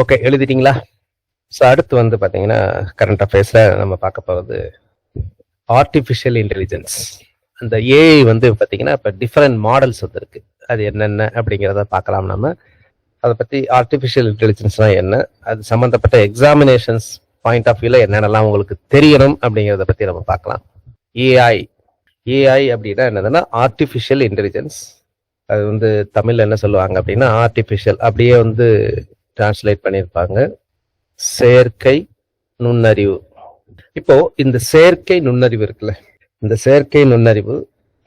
Okay எழுதிட்டீங்களா? So அடுத்து வந்து பார்த்தீங்கன்னா கரண்ட் அஃபேர்ஸில் நம்ம பார்க்க போகிறது ஆர்டிஃபிஷியல் இன்டெலிஜென்ஸ் அந்த ஏஐ வந்து பார்த்தீங்கன்னா இப்போ டிஃப்ரெண்ட் மாடல்ஸ் வந்துருக்கு அது என்னென்ன அப்படிங்கிறத பார்க்கலாம் நம்ம அதை பற்றி ஆர்டிஃபிஷியல் இன்டெலிஜென்ஸ்னால் என்ன? அது சம்மந்தப்பட்ட எக்ஸாமினேஷன்ஸ் பாயிண்ட் ஆஃப் வியூவில் என்னென்னலாம் உங்களுக்கு தெரியணும் அப்படிங்கிறத பற்றி நம்ம பார்க்கலாம். ஏஐ ஏஐ அப்படின்னா என்னதுன்னா ஆர்டிஃபிஷியல் இன்டெலிஜென்ஸ் அது வந்து தமிழில் என்ன சொல்லுவாங்க அப்படின்னா ஆர்டிஃபிஷியல் அப்படியே வந்து டிரான்ஸ்லேட் பண்ணியிருப்பாங்க. செயற்கை நுண்ணறிவு. இப்போ இந்த செயற்கை நுண்ணறிவு இருக்குல்ல இந்த செயற்கை நுண்ணறிவு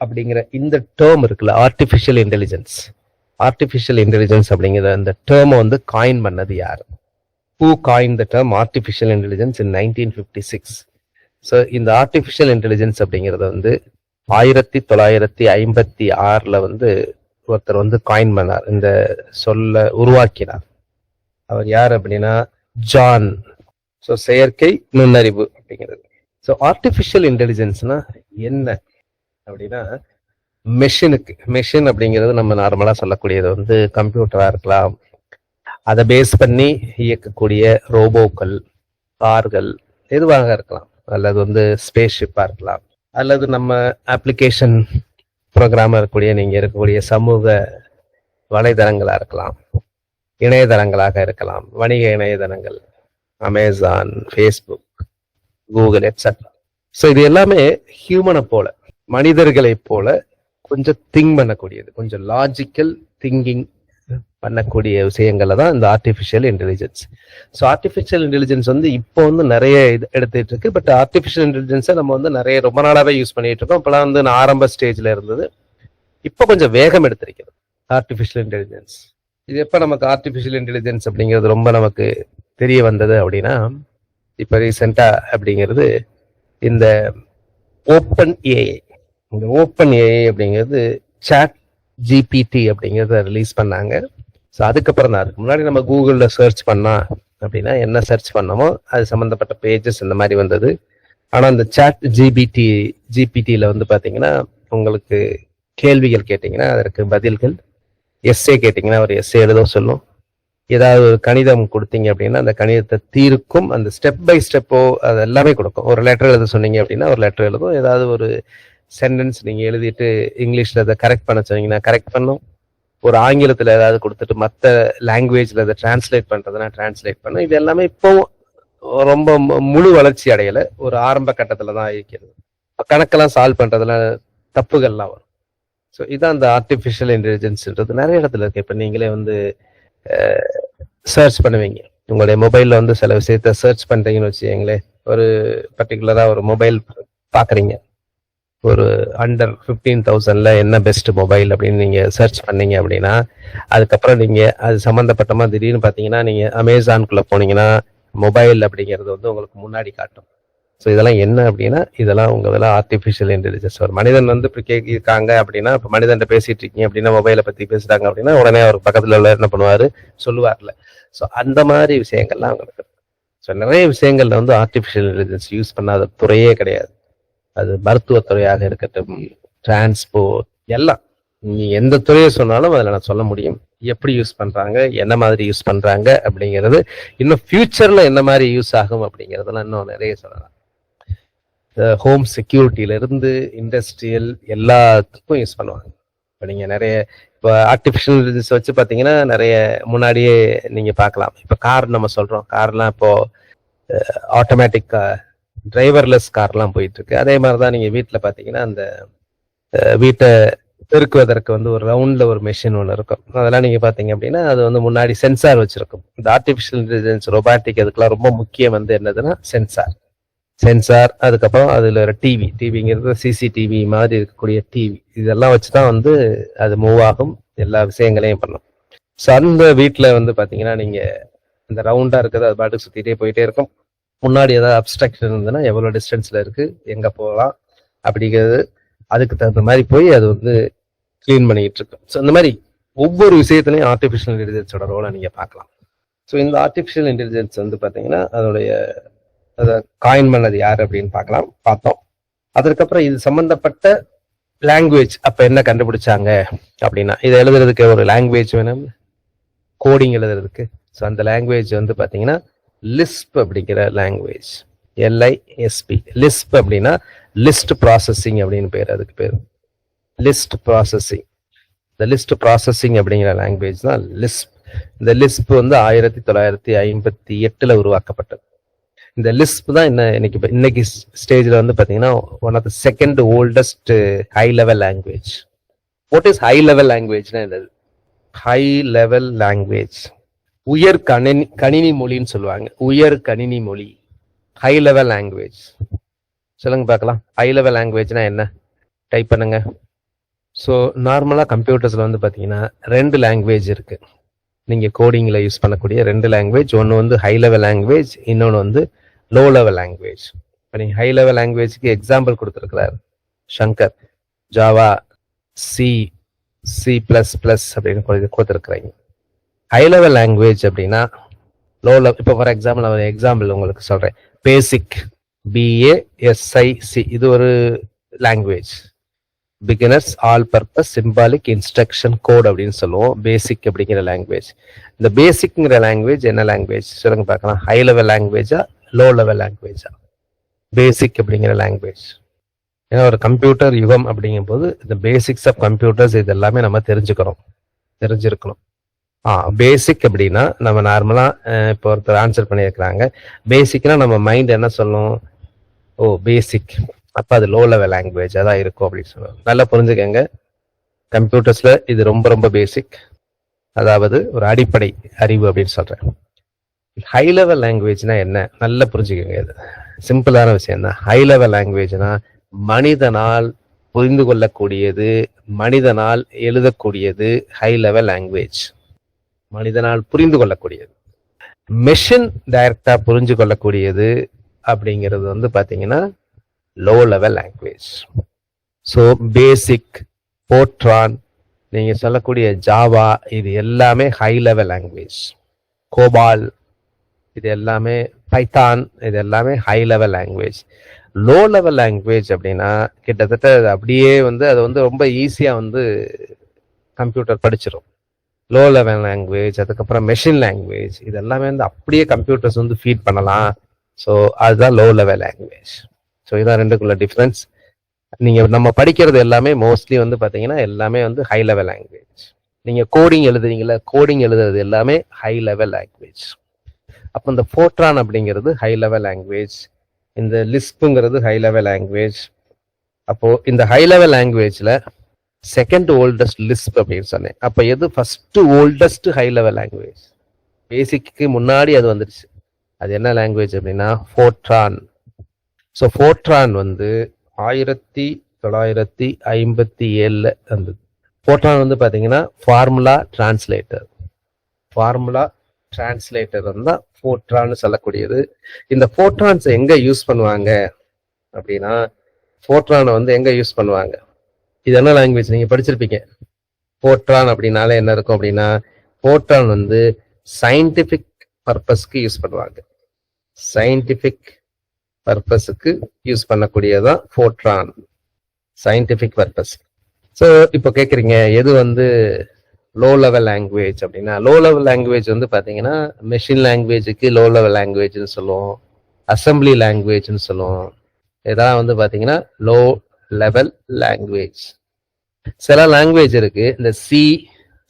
அப்படிங்கிற இந்த டேர்ம் இருக்குல்ல ஆர்டிஃபிஷியல் இன்டெலிஜென்ஸ் ஆர்டிஃபிஷியல் இன்டெலிஜென்ஸ் அப்படிங்கிற அந்த டேர்மை வந்து காயின் பண்ணது யார்? Who coin the term artificial intelligence in nineteen fifty six so இந்த ஆர்டிஃபிஷியல் இன்டெலிஜென்ஸ் அப்படிங்கிறத வந்து ஆயிரத்தி தொள்ளாயிரத்தி ஐம்பத்தி ஆறில் வந்து ஒருத்தர் வந்து காயின் பண்ணார். இந்த சொல்ல உருவாக்கினார். அவர் யார் அப்படின்னா? ஜான் ஸோ செயற்கை நுண்ணறிவு அப்படிங்கிறது. ஸோ ஆர்டிஃபிஷியல் இன்டெலிஜென்ஸ்னா என்ன? அப்படின்னா மெஷினுக்கு மெஷின் அப்படிங்கிறது நம்ம நார்மலாக சொல்லக்கூடியது வந்து கம்ப்யூட்டராக இருக்கலாம். அதை பேஸ் பண்ணி இயக்கக்கூடிய ரோபோக்கள் கார்கள் எதுவாக இருக்கலாம். அல்லது வந்து ஸ்பேஸ் ஷிப்பாக இருக்கலாம். அல்லது நம்ம அப்ளிகேஷன் ப்ரோக்ராமாக இருக்கக்கூடிய நீங்கள் இருக்கக்கூடிய சமூக வலைதளங்களாக இருக்கலாம். இணையதளங்களாக இருக்கலாம். வணிக இணையதளங்கள் Amazon Facebook Google etcetera so இது எல்லாமே ஹியூமனை போல மனிதர்களை போல கொஞ்சம் திங்க் பண்ணக்கூடியது. கொஞ்சம் லாஜிக்கல் திங்கிங் பண்ணக்கூடிய விஷயங்கள்ல தான் இந்த artificial intelligence so artificial intelligence வந்து இப்போ வந்து நிறைய இது எடுத்துட்டு இருக்கு. பட் ஆர்டிஃபிஷியல் இன்டெலிஜென்ஸை நம்ம வந்து நிறைய ரொம்ப நாளாவே யூஸ் பண்ணிட்டு இருக்கோம். இப்போலாம் வந்து நான் ஆரம்ப ஸ்டேஜ்ல இருந்தது. இப்போ கொஞ்சம் வேகம் எடுத்திருக்கிறது ஆர்டிஃபிஷியல் இன்டெலிஜென்ஸ் இது எப்போ நமக்கு ஆர்டிஃபிஷியல் இன்டெலிஜென்ஸ் அப்படிங்கிறது ரொம்ப நமக்கு தெரிய வந்தது அப்படின்னா இப்போ ரீசெண்டாக அப்படிங்கிறது இந்த ஓப்பன் ஏஐ இந்த ஓப்பன் ஏஐ அப்படிங்கிறது சாட் ஜிபிடி அப்படிங்கிறத ரிலீஸ் பண்ணாங்க. ஸோ அதுக்கப்புறம் தான் அதுக்கு முன்னாடி நம்ம கூகுளில் சர்ச் பண்ணால் அப்படின்னா என்ன சர்ச் பண்ணமோ அது சம்மந்தப்பட்ட பேஜஸ் இந்த மாதிரி வந்தது. ஆனால் அந்த சாட் ஜிபிடி ஜிபிடியில் வந்து பார்த்தீங்கன்னா உங்களுக்கு கேள்விகள் கேட்டிங்கன்னா அதற்கு பதில்கள் எஸ்ஏ கேட்டிங்கன்னா ஒரு எஸ்ஏ எழுத சொல்லும். ஏதாவது ஒரு கணிதம் கொடுத்தீங்க அப்படின்னா அந்த கணிதத்தை தீர்க்கும். அந்த ஸ்டெப் பை ஸ்டெப்போ அது எல்லாமே கொடுக்கும். ஒரு லெட்டர் எழுத சொன்னீங்க அப்படின்னா ஒரு லெட்டர் எழுதும். ஏதாவது ஒரு சென்டென்ஸ் நீங்கள் எழுதிட்டு இங்கிலீஷில் அதை கரெக்ட் பண்ண சொன்னீங்கன்னா கரெக்ட் பண்ணும். ஒரு ஆங்கிலத்தில் ஏதாவது கொடுத்துட்டு மற்ற லாங்குவேஜில் அதை டிரான்ஸ்லேட் பண்ணுறதுனா டிரான்ஸ்லேட் பண்ணும். இது எல்லாமே இப்போ ரொம்ப மு- முழு வளர்ச்சி அடையலை. ஒரு ஆரம்ப கட்டத்தில் தான் இருக்கிறது கணக்கெல்லாம் சால்வ் பண்ணுறதுல தப்புகள்லாம் வரும். ஸோ இதான் அந்த ஆர்டிஃபிஷியல் இன்டெலிஜென்ஸ்ன்றது நிறைய இடத்துல இருக்கு. இப்போ நீங்களே வந்து சர்ச் பண்ணுவீங்க. உங்களுடைய மொபைலில் வந்து சில விஷயத்த சர்ச் பண்ணுறீங்கன்னு வச்சுக்கீங்களேன். ஒரு பர்டிகுலராக ஒரு மொபைல் பார்க்குறீங்க ஒரு அண்டர் ஃபிஃப்டீன் தௌசண்டில் என்ன பெஸ்ட் மொபைல் அப்படின்னு நீங்கள் சர்ச் பண்ணீங்க அப்படின்னா அதுக்கப்புறம் நீங்கள் அது சம்மந்தப்பட்டமாக திடீர்னு பார்த்தீங்கன்னா நீங்கள் அமேசான்குள்ளே போனீங்கன்னா மொபைல் அப்படிங்கிறது வந்து உங்களுக்கு முன்னாடி காட்டும். ஸோ இதெல்லாம் என்ன அப்படின்னா இதெல்லாம் உங்க இதெல்லாம் ஆர்டிஃபிஷியல் இன்டெலிஜென்ஸ் ஒரு மனிதன் வந்து இப்படி கேட்காங்க அப்படின்னா இப்போ மனிதன் பேசிட்டு இருக்கீங்க அப்படின்னா மொபைலை பத்தி பேசுறாங்க அப்படின்னா உடனே அவர் பக்கத்துல உள்ள என்ன பண்ணுவாரு? சொல்லுவார்ல. ஸோ அந்த மாதிரி விஷயங்கள்லாம் அவங்களுக்கு ஸோ நிறைய விஷயங்கள்ல வந்து ஆர்டிஃபிஷியல் இன்டெலிஜென்ஸ் யூஸ் பண்ணாத துறையே கிடையாது. அது மருத்துவத்துறையாக இருக்கட்டும் டிரான்ஸ்போர்ட் எல்லாம். நீ எந்த துறையை சொன்னாலும் அதில் நான் சொல்ல முடியும். எப்படி யூஸ் பண்றாங்க என்ன மாதிரி யூஸ் பண்றாங்க அப்படிங்கிறது இன்னும் ஃபியூச்சர்ல என்ன மாதிரி யூஸ் ஆகும் அப்படிங்கிறதெல்லாம் இன்னும் நிறைய சொல்லலாம். ஹோம் செக்யூரிட்டியிலேருந்து இண்டஸ்ட்ரியல் எல்லாத்துக்கும் யூஸ் பண்ணுவாங்க. இப்போ நீங்கள் நிறைய இப்போ ஆர்டிஃபிஷியல் இன்டெலிஜென்ஸ் வச்சு பார்த்தீங்கன்னா நிறைய முன்னாடியே நீங்கள் பார்க்கலாம். இப்போ கார் நம்ம சொல்கிறோம் கார்லாம் இப்போ ஆட்டோமேட்டிக் டிரைவர்லெஸ் கார்லாம் போயிட்டுருக்கு. அதே மாதிரி தான் நீங்கள் வீட்டில் பார்த்தீங்கன்னா அந்த வீட்டை பெருக்குவதற்கு வந்து ஒரு ரவுண்டில் ஒரு மெஷின் ஒன்று இருக்கும். அதெல்லாம் நீங்கள் பார்த்தீங்க அப்படின்னா அது வந்து முன்னாடி சென்சார் வச்சுருக்கும். இந்த ஆர்டிஃபிஷியல் இன்டெலிஜென்ஸ் ரொபாட்டிக் அதுக்கெல்லாம் ரொம்ப முக்கியம் வந்து என்னதுன்னா சென்சார் சென்சார் அதுக்கப்புறம் அதில் டிவி டிவிங்கிறது சிசிடிவி மாதிரி இருக்கக்கூடிய டிவி இதெல்லாம் வச்சு தான் வந்து அது மூவ் ஆகும் எல்லா விஷயங்களையும் பண்ணும். ஸோ அந்த வீட்டில் வந்து பார்த்தீங்கன்னா நீங்கள் அந்த ரவுண்டாக இருக்கிறது அது பாட்டுக்கு சுற்றிட்டே போயிட்டே இருக்கும். முன்னாடி ஏதாவது அப்ஸ்ட்ரக்ஷன் இருந்ததுன்னா எவ்வளோ டிஸ்டன்ஸில் இருக்குது எங்கே போகலாம் அப்படிங்கிறது அதுக்கு தகுந்த மாதிரி போய் அது வந்து க்ளீன் பண்ணிக்கிட்டு இருக்கும். ஸோ இந்த மாதிரி ஒவ்வொரு விஷயத்துலையும் ஆர்டிஃபிஷியல் இன்டெலிஜென்ஸோட ரோலை நீங்கள் பார்க்கலாம். ஸோ இந்த ஆர்டிஃபிஷியல் இன்டெலிஜென்ஸ் வந்து பார்த்தீங்கன்னா அதனுடைய அதை காயின் பண்ணது யார் அப்படின்னு பார்க்கலாம். பார்த்தோம். அதற்கப்புறம் இது சம்பந்தப்பட்ட லாங்குவேஜ் அப்ப என்ன கண்டுபிடிச்சாங்க அப்படின்னா இதை எழுதுறதுக்கு ஒரு லாங்குவேஜ் வேணும். கோடிங் எழுதுறதுக்கு. ஸோ அந்த லாங்குவேஜ் வந்து பார்த்தீங்கன்னா லிஸ்ப் அப்படிங்கிற language L I S P Lisp அப்படின்னா லிஸ்ட் ப்ராசஸிங் அப்படின்னு பேர் அதுக்கு பேர். லிஸ்ட் ப்ராசஸிங் இந்த லிஸ்ட் ப்ராசஸிங் அப்படிங்கிற லாங்குவேஜ் தான் லிஸ்ப் இந்த லிஸ்ப் வந்து ஆயிரத்தி தொள்ளாயிரத்தி ஐம்பத்தி எட்டில் உருவாக்கப்பட்டது. இந்த லிஸ்ப் தான் என்ன இன்னைக்கு இன்னைக்கு ஸ்டேஜ்ல வந்து பாத்தீங்கன்னா one of the second oldest high level language what is high level லாங்குவேஜ்னா என்னது? ஹை லெவல் லாங்குவேஜ் உயர் கணினி கணினி மொழின்னு சொல்லுவாங்க. உயர் கணினி மொழி. ஹை லெவல் லாங்குவேஜ் சொல்லுங்க பார்க்கலாம். ஹை லெவல் லாங்குவேஜ்னா என்ன? டைப் பண்ணுங்க. ஸோ நார்மலாக கம்ப்யூட்டர்ஸில் வந்து பார்த்தீங்கன்னா ரெண்டு லாங்குவேஜ் இருக்குது நீங்கள் கோடிங்கில் யூஸ் பண்ணக்கூடிய ரெண்டு லாங்குவேஜ் ஒன்று வந்து ஹை லெவல் லாங்குவேஜ் இன்னொன்று வந்து லோ லெவல் லாங்குவேஜ் இப்போ நீங்கள் ஹை லெவல் லாங்குவேஜ்க்கு எக்ஸாம்பிள் கொடுத்துருக்கிறார். Shankar Java C C plus plus அப்படின்னு கொடுத்துருக்குறீங்க. ஹை லெவல் லாங்குவேஜ் அப்படின்னா லோ லெவல் இப்போ ஃபார் எக்ஸாம்பிள் நான் ஒரு எக்ஸாம்பிள் உங்களுக்கு சொல்கிறேன் பேசிக் B A S I C இது ஒரு language beginners all purpose symbolic instruction code அப்படின்னு சொல்லுவோம். பேசிக் அப்படிங்கிற லாங்குவேஜ் இந்த பேசிக்ங்கிற லாங்குவேஜ் என்ன லாங்குவேஜ் சொல்லுங்க பார்க்கலாம். ஹை லெவல் லாங்குவேஜா லோ லெவல் லாங்குவேஜா பேசிக் அப்படிங்கிற லாங்குவேஜ் ஏன்னா ஒரு கம்ப்யூட்டர் யுகம் அப்படிங்கும் போது இந்த பேசிக்ஸ் ஆஃப் கம்ப்யூட்டர்ஸ் இது எல்லாமே நம்ம தெரிஞ்சுக்கிறோம். தெரிஞ்சிருக்கணும். ஆ பேசிக் அப்படின்னா நம்ம நார்மலா இப்போ ஒருத்தர் ஆன்சர் பண்ணியிருக்கிறாங்க. பேசிக்னா நம்ம மைண்ட் என்ன சொல்லும்? ஓ பேசிக் அப்போ அது லோ லெவல் லாங்குவேஜ் அதான் இருக்கும் அப்படின்னு சொல்லுவாங்க. நல்லா புரிஞ்சுக்கங்க. கம்ப்யூட்டர்ஸில் இது ரொம்ப ரொம்ப பேசிக் அதாவது ஒரு அடிப்படை அறிவு அப்படின்னு சொல்கிறேன் ஹை லெவல் லாங்குவேஜ்னா என்ன? நல்லா புரிஞ்சுக்கோங்க இது. சிம்பிளான விஷயம் தான். ஹை லெவல் லாங்குவேஜ்னா மனிதனால் புரிந்து கொள்ளக்கூடியது மனிதனால் எழுதக்கூடியது ஹை லெவல் லாங்குவேஜ் மனிதனால் புரிந்து கொள்ளக்கூடியது. மெஷின் டைரக்டா புரிஞ்சு கொள்ளக்கூடியது அப்படிங்கிறது வந்து பாத்தீங்கன்னா low level language so BASIC Fortran நீங்க சொல்லக்கூடிய ஜாவா இது எல்லாமே ஹை லெவல் லாங்குவேஜ் கோபால் இது எல்லாமே பைத்தான் இது எல்லாமே high level language low level language அப்படின்னா கிட்டத்தட்ட அது அப்படியே வந்து அது வந்து ரொம்ப ஈஸியாக வந்து கம்ப்யூட்டர் படிச்சிடும் லோ லெவல் லாங்குவேஜ் அதுக்கப்புறம் மெஷின் லாங்குவேஜ் இது எல்லாமே வந்து அப்படியே கம்ப்யூட்டர்ஸ் வந்து ஃபீட் பண்ணலாம். ஸோ அதுதான் லோ லெவல் லாங்குவேஜ் ஸோ இதான் ரெண்டுக்குள்ள டிஃப்ரென்ஸ் நீங்கள் நம்ம படிக்கிறது எல்லாமே மோஸ்ட்லி வந்து பார்த்தீங்கன்னா எல்லாமே வந்து ஹை லெவல் லாங்குவேஜ் நீங்கள் கோடிங் எழுதுறீங்களா கோடிங் எழுதுறது எல்லாமே ஹை லெவல் லாங்குவேஜ் அப்போ இந்த ஃபோர்ட்ரான் அப்படிங்கிறது ஹை லெவல் லாங்குவேஜ் இந்த லிஸ்ப்புங்கிறது ஹை லெவல் லாங்குவேஜ் அப்போ இந்த ஹை லெவல் லாங்குவேஜில் செகண்ட் ஓல்டஸ்ட் லிஸ்ப் அப்படின்னு சொன்னேன். அப்போ எது first oldest high level language பேசிக்கு முன்னாடி அது வந்துருச்சு. அது என்ன லாங்குவேஜ் அப்படின்னா ஃபோர்ட்ரான் ஸோ ஃபோர்ட்ரான் வந்து ஆயிரத்தி தொள்ளாயிரத்தி ஐம்பத்தி ஏழில் வந்தது. ஃபோர்ட்ரான் வந்து பார்த்தீங்கன்னா ஃபார்முலா டிரான்ஸ்லேட்டர் ஃபார்முலா டிரான்ஸ்லேட்டர் தான் ஃபோர்ட்ரான்னு சொல்லக்கூடியது. இந்த ஃபோர்ட்ரான்ஸை எங்கே யூஸ் பண்ணுவாங்க? அப்படின்னா ஃபோர்ட்ரானை வந்து எங்கே யூஸ் பண்ணுவாங்க? இது என்ன லாங்குவேஜ் நீங்கள் படிச்சிருப்பீங்க. ஃபோர்ட்ரான் அப்படின்னாலே என்ன இருக்கும் அப்படின்னா ஃபோட்ரான் வந்து சயின்டிஃபிக் பர்பஸ்க்கு யூஸ் பண்ணுவாங்க. சயின்டிஃபிக் பர்பஸுக்கு யூஸ் பண்ணக்கூடியதான் ஃபோர்ட்ரான் சயின்டிஃபிக் பர்பஸ் ஸோ இப்போ கேட்குறீங்க எது வந்து லோ லெவல் லாங்குவேஜ் அப்படின்னா லோ லெவல் லாங்குவேஜ் வந்து பார்த்தீங்கன்னா மெஷின் லாங்குவேஜுக்கு லோ லெவல் லாங்குவேஜ்னு சொல்லுவோம். அசம்பிளி லாங்குவேஜ்னு சொல்லுவோம். இதெல்லாம் வந்து பார்த்தீங்கன்னா லோ லெவல் லாங்குவேஜ் சில லாங்குவேஜ் இருக்கு. இந்த சி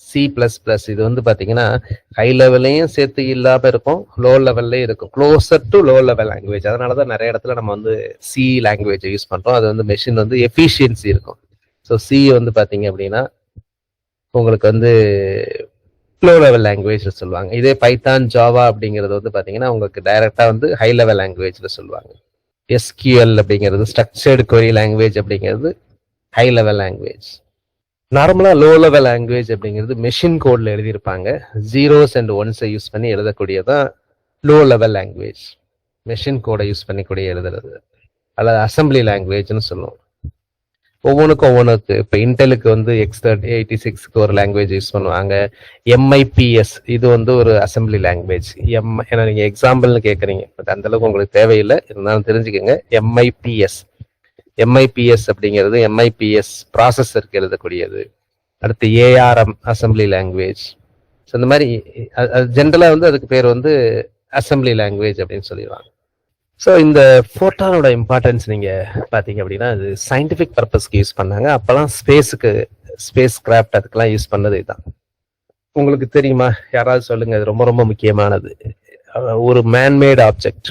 சி பிளஸ் பிளஸ் இது வந்து பார்த்தீங்கன்னா ஹை லெவல்லையும் சேர்த்து இல்லாமல் இருக்கும். லோ லெவல்லையும் இருக்கும். Closer to low level language அதனால தான் நிறைய இடத்துல நம்ம வந்து சி லாங்குவேஜ் யூஸ் பண்ணுறோம் அது வந்து மெஷின் வந்து எஃபிஷியன்சி இருக்கும். ஸோ சி வந்து பார்த்தீங்க அப்படின்னா உங்களுக்கு வந்து லோ லெவல் லாங்குவேஜில் சொல்லுவாங்க. இதே பைத்தான் ஜாவா அப்படிங்கிறது வந்து பார்த்தீங்கன்னா உங்களுக்கு டைரெக்டாக வந்து ஹை லெவல் லாங்குவேஜில் சொல்லுவாங்க. எஸ்கியூஎல் அப்படிங்கிறது ஸ்ட்ரக்சர்டு கொரி லாங்குவேஜ் அப்படிங்கிறது ஹை லெவல் லாங்குவேஜ் நார்மலாக லோ லெவல் லாங்குவேஜ் அப்படிங்கிறது மெஷின் கோடில் எழுதியிருப்பாங்க. ஜீரோஸ் அண்ட் ஒன்ஸை யூஸ் பண்ணி எழுதக்கூடியதான் லோ லெவல் லாங்குவேஜ் மெஷின் கோடை யூஸ் பண்ணிக்கூடிய எழுதுறது. அல்லது அசம்பிளி லாங்குவேஜ்னு சொல்லுவோம். ஒவ்வொன்றுக்கும் ஒவ்வொன்றுக்கு இப்போ இன்டெலுக்கு வந்து எக்ஸ் தேர்ட்டி எயிட்டி சிக்ஸ்க்கு ஒரு லாங்குவேஜ் யூஸ் பண்ணுவாங்க. எம்ஐபிஎஸ் இது வந்து ஒரு அசம்பிளி லாங்குவேஜ் எம் ஏன்னா நீங்கள் எக்ஸாம்பிள்னு கேட்குறீங்க பட் அந்தளவுக்கு உங்களுக்கு தேவையில்லை. இருந்தாலும் தெரிஞ்சுக்கோங்க. M I P S M I P S அப்படிங்கிறது எம்ஐபிஎஸ் ப்ராசஸருக்கு எழுதக்கூடியது. அடுத்து ஏஆர்எம் அசம்பிளி லாங்குவேஜ் ஸோ இந்த மாதிரி ஜென்ரலாக வந்து அதுக்கு பேர் வந்து அசம்பிளி லாங்குவேஜ் அப்படின்னு சொல்லிடுவாங்க. ஸோ இந்த ஃபோட்டானோட இம்பார்ட்டன்ஸ் நீங்கள் பார்த்தீங்க அப்படின்னா அது சயின்டிஃபிக் பர்பஸ்க்கு யூஸ் பண்ணாங்க. அப்போல்லாம் ஸ்பேஸுக்கு ஸ்பேஸ் கிராஃப்ட் அதுக்கெல்லாம் யூஸ் பண்ணது இதுதான். உங்களுக்கு தெரியுமா? யாராவது சொல்லுங்க அது ரொம்ப ரொம்ப முக்கியமானது. ஒரு மேன்மேடு ஆப்ஜெக்ட்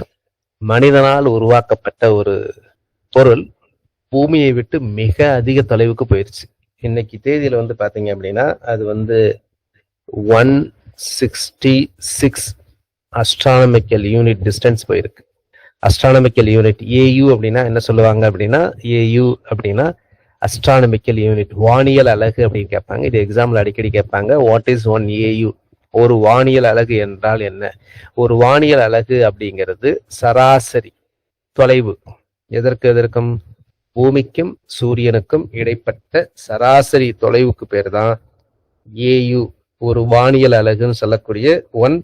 மனிதனால் உருவாக்கப்பட்ட ஒரு பொருள் பூமியை விட்டு மிக அதிக தொலைவுக்கு போயிடுச்சு இன்னைக்கு தேதியில வந்து பாத்தீங்க அப்படின்னா அது வந்து one sixty six astronomical unit distance போயிருக்கு. அஸ்ட்ரானமிக்கல் யூனிட் ஏயு அப்படின்னா என்ன சொல்லுவாங்க அப்படின்னா ஏயு அப்படின்னா அஸ்ட்ரானமிக்கல் யூனிட் வானியல் அலகு அப்படின்னு கேட்பாங்க. இது எக்ஸாம்பிள் அடிக்கடி கேட்பாங்க. வாட் இஸ் ஒன் ஏயு ஒரு வானியல் அலகு என்றால் என்ன? ஒரு வானியல் அலகு அப்படிங்கிறது சராசரி தொலைவு. எதற்கு எதற்கும்? பூமிக்கும் சூரியனுக்கும் இடைப்பட்ட சராசரி தொலைவுக்கு பேர் தான் ஏயு ஒரு வானியல் அலகுன்னு சொல்லக்கூடிய ஒன்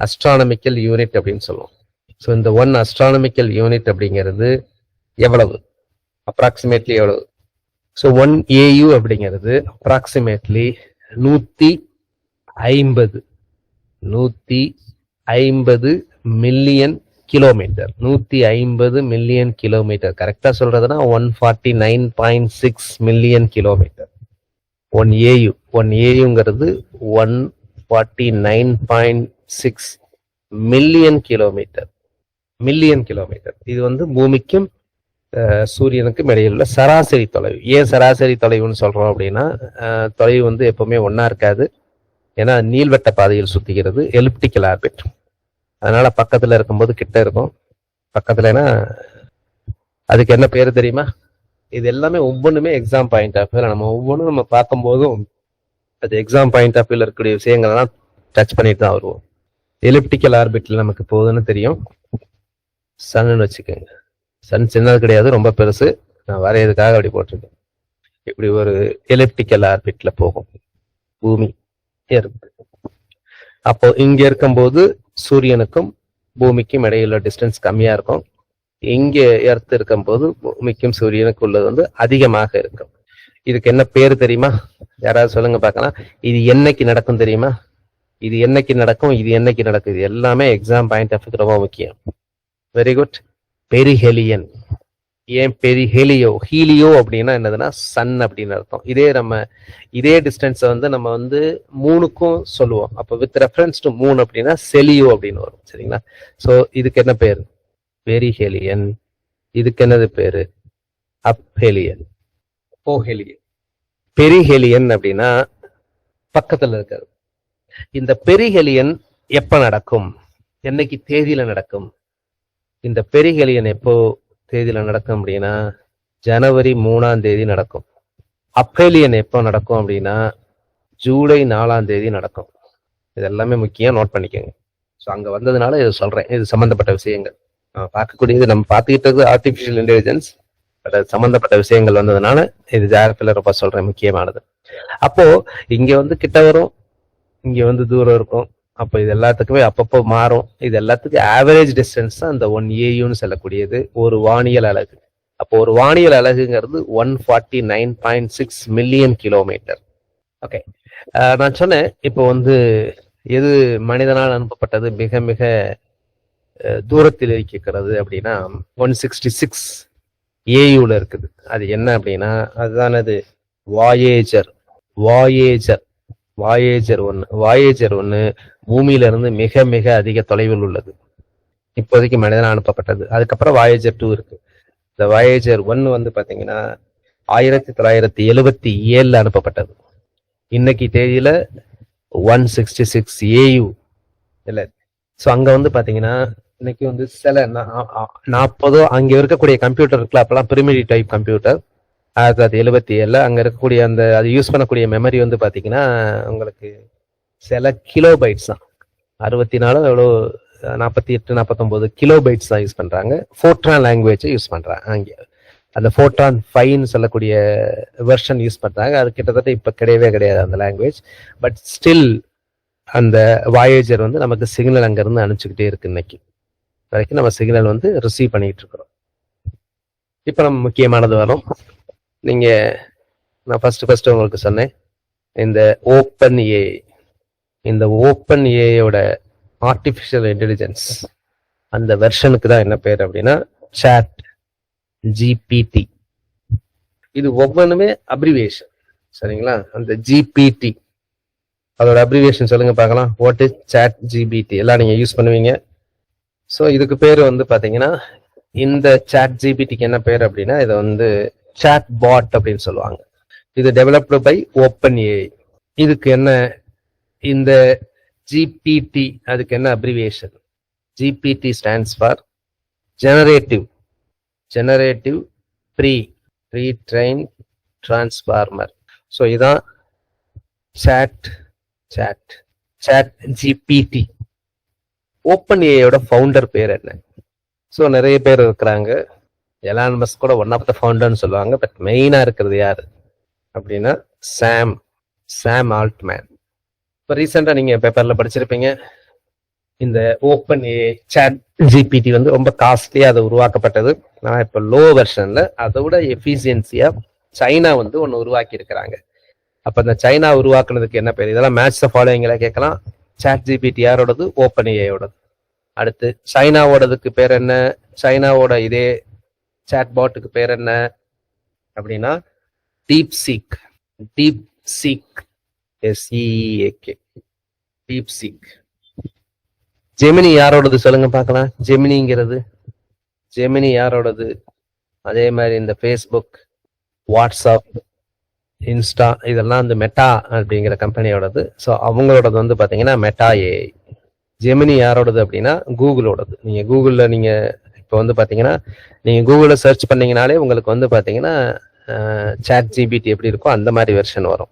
அஸ்ட்ரானமிக்கல் யூனிட் அப்படின்னு சொல்லுவோம். ஸோ இந்த ஒன் அஸ்ட்ரானமிக்கல் யூனிட் அப்படிங்கிறது எவ்வளவு? அப்ராக்சிமேட்லி எவ்வளவு? ஸோ ஒன் ஏயு அப்படிங்கிறது அப்ராக்சிமேட்லி நூத்தி ஐம்பது. நூத்தி ஐம்பது மில்லியன் கிலோமீட்டர் நூத்தி ஐம்பது மில்லியன் கிலோமீட்டர் கரெக்டா சொல்கிறதுனா one forty nine point six million kilometre one A U one ஏயுங்கிறது one forty nine point six million kilometre million kilometre. இது வந்து பூமிக்கும் சூரியனுக்கும் இடையில் உள்ள சராசரி தொலைவு. ஏன் சராசரி தொலைவுன்னு சொல்கிறோம் அப்படின்னா தொலைவு வந்து எப்பவுமே ஒன்றா இருக்காது. ஏன்னா நீள்வட்ட பாதையில் சுற்றுகிறது எலிப்டிக்கல் ஆர்பிட். அதனால் பக்கத்தில் இருக்கும்போது கிட்ட இருக்கும். பக்கத்துலனா அதுக்கு என்ன பேர் தெரியுமா? இது எல்லாமே ஒவ்வொன்றுமே எக்ஸாம் பாயிண்ட் ஆஃப் வியூல நம்ம ஒவ்வொன்றும் நம்ம பார்க்கும்போதும் அது எக்ஸாம் பாயிண்ட் ஆஃப் வியூவில் இருக்கக்கூடிய விஷயங்கள்லாம் டச் பண்ணிட்டு தான் வருவோம். எலிப்டிக்கல் ஆர்பிட்டில் நமக்கு போகுதுன்னு தெரியும். சன்னு வச்சுக்கோங்க. சன் சின்னது கிடையாது ரொம்ப பெருசு. நான் வரையதுக்காக அப்படி போட்டிருக்கேன்? இப்படி ஒரு எலிப்டிக்கல் ஆர்பிட்ல போகும். பூமி இருக்கு. அப்போ இங்க இருக்கும்போது சூரியனுக்கும் பூமிக்கும் இடையில டிஸ்டன்ஸ் கம்மியா இருக்கும். இங்க எர்த்து இருக்கும்போது பூமிக்கும் சூரியனுக்கும் உள்ளது வந்து அதிகமாக இருக்கும். இதுக்கு என்ன பேர் தெரியுமா? யாராவது சொல்லுங்க பார்க்கலாம் இது என்னைக்கு நடக்கும் தெரியுமா? இது என்னைக்கு நடக்கும்? இது என்னைக்கு நடக்கும்? இது எல்லாமே எக்ஸாம் பாயிண்ட் ஆஃப் ரொம்ப முக்கியம். வெரி குட் பெரிஹெலியன் ஏன் பெரிஹெலியோ ஹீலியோ அப்படின்னா என்னதுன்னா சன் அப்படின்னு அர்த்தம். இதே நம்ம இதே டிஸ்டன்ஸை வந்து நம்ம வந்து மூணுக்கும் சொல்லுவோம். அப்போ வித் ரெஃபரன்ஸ் டு மூணு அப்படின்னா செலியோ அப்படின்னு வரும். சரிங்களா? ஸோ இதுக்கு என்ன பேர்? பெரிஹெலியன் இதுக்கு என்னது பேரு? அப்ஹெலியன் போஹெலியன் பெரிஹெலியன் அப்படின்னா பக்கத்துல இருக்காரு இந்த பெரிஹெலியன் எப்ப நடக்கும்? என்னைக்கு தேதியில நடக்கும்? இந்த பெரிகலியன் எப்போ தேதியில நடக்கும் அப்படின்னா ஜனவரி மூணாம் தேதி நடக்கும். அப்பேலியன் எப்போ நடக்கும் அப்படின்னா ஜூலை நாலாம் தேதி நடக்கும். இது எல்லாமே முக்கியம் நோட் பண்ணிக்கோங்க. ஸோ அங்கே வந்ததுனால இதை சொல்கிறேன் இது சம்மந்தப்பட்ட விஷயங்கள். பார்க்கக்கூடியது நம்ம பார்த்துக்கிட்டு இருக்கிறது ஆர்டிஃபிஷியல் இன்டெலிஜென்ஸ் பட் அது சம்மந்தப்பட்ட விஷயங்கள் வந்ததுனால இது ஜாகிரபில ரொம்ப சொல்கிறேன் முக்கியமானது. அப்போது இங்கே வந்து கிட்ட வரும் இங்கே வந்து தூரம் இருக்கும். அப்போ இது எல்லாத்துக்குமே அப்பப்போ மாறும். இது எல்லாத்துக்கும் ஆவரேஜ் டிஸ்டன்ஸ் தான் இந்த ஒன் ஏயுன்னு சொல்லக்கூடியது ஒரு வானியல் அலகு. அப்போ ஒரு வானியல் அலகுங்கிறது one forty nine point six million kilometre okay நான் சொன்னேன் இப்போ வந்து எது மனிதனால் அனுப்பப்பட்டது மிக மிக தூரத்தில் இருக்கிறது அப்படின்னா ஒன் சிக்ஸ்டி சிக்ஸ் ஏயுல இருக்குது. அது என்ன அப்படின்னா அதுதான் அது வாயேஜர் வாயேஜர் வாயேஜர் ஒன்று வாயேஜர் ஒன்று பூமியிலிருந்து மிக மிக அதிக தொலைவில் உள்ளது. இப்போதைக்கு மனிதன் அனுப்பப்பட்டது. அதுக்கப்புறம் வாயேஜர் டூ இருக்கு. இந்த வாயேஜர் ஒன் வந்து பார்த்தீங்கன்னா ஆயிரத்தி தொள்ளாயிரத்தி எழுபத்தி ஏழில் அனுப்பப்பட்டது. இன்னைக்கு தேதியில one sixty six A U இல்லை. ஸோ அங்கே வந்து பார்த்தீங்கன்னா இன்னைக்கு வந்து சில நாற்பதோ அங்கே இருக்கக்கூடிய கம்ப்யூட்டர் இருக்குல்ல அப்பெல்லாம் பிரிமிடி டைப் கம்ப்யூட்டர் ஆயிரத்தி தொள்ளாயிரத்தி எழுபத்தி ஏழில் அங்கே இருக்கக்கூடிய அந்த அது யூஸ் பண்ணக்கூடிய மெமரி வந்து பார்த்தீங்கன்னா உங்களுக்கு சில கிலோ பைட்ஸ் தான். அறுபத்தி நாலு எவ்வளோ நாற்பத்தி எட்டு நாற்பத்தொம்போது கிலோ பைட்ஸ் தான் யூஸ் பண்ணுறாங்க ஃபோர்ட்ரான் லாங்குவேஜ் யூஸ் பண்ணுறாங்க அங்கே. அந்த ஃபோர்ட்ரான் ஃபைன்னு சொல்லக்கூடிய வெர்ஷன் யூஸ் பண்ணுறாங்க அது கிட்டத்தட்ட இப்போ கிடையவே கிடையாது அந்த லாங்குவேஜ் பட் ஸ்டில் அந்த வாயேஜர் வந்து நமக்கு சிக்னல் அங்கேருந்து அனுப்பிச்சுக்கிட்டே இருக்கு இன்னைக்கு. வரைக்கும் நம்ம சிக்னல் வந்து ரிசீவ் பண்ணிகிட்டு இருக்கிறோம். இப்போ நம்ம முக்கியமானது வரும். நீங்க நான் ஃபர்ஸ்ட் ஃபர்ஸ்ட் உங்களுக்கு சொன்னேன். இந்த ஓப்பன் ஏ இந்த ஓப்பன் ஏயோட ஆர்டிஃபிஷியல் இன்டெலிஜென்ஸ் அந்த வெர்ஷனுக்கு தான் என்ன பேர் அப்படின்னா சாட் ஜிபிடி இது ஒவ்வொன்றுமே அப்ரிவியேஷன் சரிங்களா? அந்த ஜிபிடி அதோட அப்ரிவியேஷன் சொல்லுங்க பார்க்கலாம். வாட் இஸ் சாட் ஜிபிடி எல்லாம் நீங்க யூஸ் பண்ணுவீங்க. ஸோ இதுக்கு பேர் வந்து பார்த்தீங்கன்னா இந்த சாட் ஜிபிடிக்கு என்ன பேர் அப்படின்னா இதை வந்து சாட் பாட் அப்படின்னு சொல்லுவாங்க. இது டெவலப்டு பை ஓப்பன் ஏ இதுக்கு என்ன இந்த ஜிபிடி அதுக்கு என்ன abbreviation GPT stands for generative generative pre pre train transformer so இதான் chat chat chat GPT open ஏயோட founder பேர் என்ன? ஸோ நிறைய பேர் இருக்கிறாங்க. எலான் மஸ்க் கூட ஒன் ஆஃப் த ஃபவுண்டர்னு சொல்லுவாங்க பட் மெயினாக இருக்கிறது யார்? அப்படின்னா சாம் சாம் ஆல்ட்மேன் இப்போ ரீசெண்டாக நீங்கள் பேப்பரில் படிச்சிருப்பீங்க இந்த ஓப்பன் ஏ சாட் ஜிபிடி வந்து ரொம்ப காஸ்ட்லியாக அது உருவாக்கப்பட்டது. ஆனால் இப்போ லோ வெர்ஷனில் அதை விட எஃபிஷியன்சியாக சைனா வந்து ஒன்று உருவாக்கி இருக்கிறாங்க அப்போ இந்த சைனா உருவாக்குனதுக்கு என்ன பேர்? இதெல்லாம் மேட்ச் ஃபாலோவிங்களா கேட்கலாம். சாட் ஜிபிடி யாரோடது? ஓப்பன் ஏயோடது அடுத்து சைனாவோடதுக்கு பேர் என்ன? சைனாவோட இதே சேட் பாட்டுக்கு பேர் என்ன? அப்படின்னா DeepSeek DeepSeek S E A K DeepSeek Gemini யாரோடது சொல்லுங்க பார்க்கலாம். ஜெமினிங்கிறது ஜெமினி யாரோடது? அதே மாதிரி இந்த ஃபேஸ்புக் வாட்ஸ்அப் இன்ஸ்டா இதெல்லாம் வந்து மெட்டா அப்படிங்கிற கம்பெனியோடது ஸோ அவங்களோடது வந்து பார்த்தீங்கன்னா மெட்டா ஏஐ ஜெமினி யாரோடது அப்படின்னா கூகுளோடது நீங்கள் கூகுளில் நீங்கள் இப்போ வந்து பார்த்தீங்கன்னா நீங்கள் கூகுளில் சர்ச் பண்ணீங்கனாலே உங்களுக்கு வந்து பார்த்தீங்கன்னா சாட் ஜிபிடி எப்படி இருக்கோ அந்த மாதிரி வெர்ஷன் வரும்.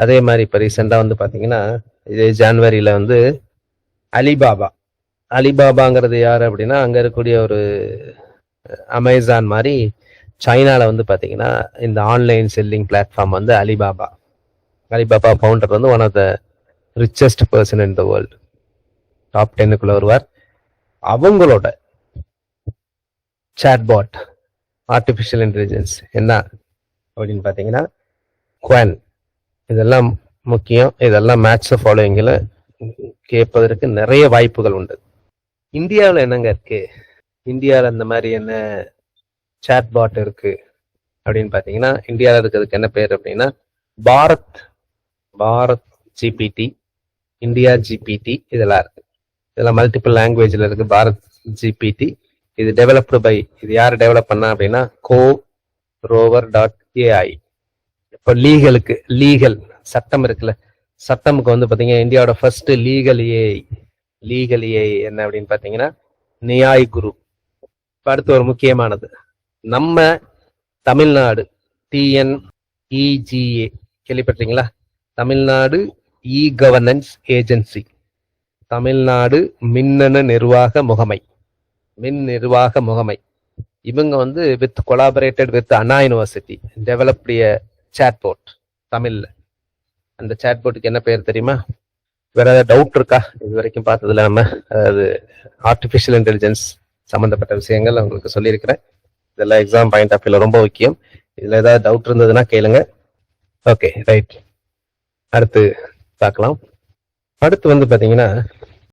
அதே மாதிரி இப்போ ரீசெண்டாக வந்து பார்த்தீங்கன்னா இதே ஜான்வரியில் வந்து அலிபாபா அலிபாபாங்கிறது யார் அப்படின்னா அங்கே இருக்கக்கூடிய ஒரு அமேசான் மாதிரி சைனாவில் வந்து பார்த்தீங்கன்னா இந்த ஆன்லைன் செல்லிங் பிளாட்ஃபார்ம் வந்து அலிபாபா அலிபாபா ஃபவுண்டர் வந்து one of the richest person in the world top டென்னுக்குள்ளே வருவார். அவங்களோட சாட்பாட் ஆர்டிஃபிஷியல் இன்டெலிஜென்ஸ் என்ன அப்படின்னு பார்த்தீங்கன்னா குவான் இதெல்லாம் முக்கியம். இதெல்லாம் மேட்ச் ஃபாலோயிங்கில் கேட்பதற்கு நிறைய வாய்ப்புகள் உண்டு. இந்தியாவில் என்னங்க இருக்கு? இந்தியாவில் இந்த மாதிரி என்ன சாட்பாட் இருக்கு? அப்படின்னு பார்த்தீங்கன்னா இந்தியாவில் இருக்கிறதுக்கு என்ன பேர் அப்படின்னா Bharat Bharat GPT India GPT இதெல்லாம் இருக்கு. இதெல்லாம் மல்டிபிள் லாங்குவேஜில் இருக்கு. பாரத் ஜிபிடி இது டெவலப்டு பை இது யார் டெவலப் பண்ணா அப்படின்னா கோ ரோவர் டாட் ஏஐ இப்போ லீகலுக்கு லீகல் சட்டம் இருக்குல்ல சட்டமுக்கு வந்து பார்த்தீங்கன்னா இந்தியாவோட first legal AI legal AI என்ன அப்படின்னு பார்த்தீங்கன்னா நியாய் குரு அடுத்து ஒரு முக்கியமானது. நம்ம Tamil Nadu T N E G A கேள்விப்பட்டீங்களா Tamil Nadu e governance agency Tamil Nadu மின்னணு நிர்வாக முகமை. மின் நிர்வாக முகமை. இவங்க வந்து with collaborated with Anna university டெவலப்டிய chatbot தமிழ்ல. அந்த சாட்போர்ட்டுக்கு என்ன பேர் தெரியுமா? வேற ஏதாவது டவுட் இருக்கா? இது வரைக்கும் பார்த்ததுல நம்ம அதாவது ஆர்டிஃபிஷியல் இன்டெலிஜென்ஸ் சம்பந்தப்பட்ட விஷயங்கள் உங்களுக்கு சொல்லியிருக்கிறேன். இதெல்லாம் எக்ஸாம் பாயிண்ட் ஆஃப் வியூல ரொம்ப முக்கியம். இதுல ஏதாவது டவுட் இருந்ததுன்னா கேளுங்க. ஓகே ரைட் அடுத்து பார்க்கலாம். அடுத்து வந்து பார்த்தீங்கன்னா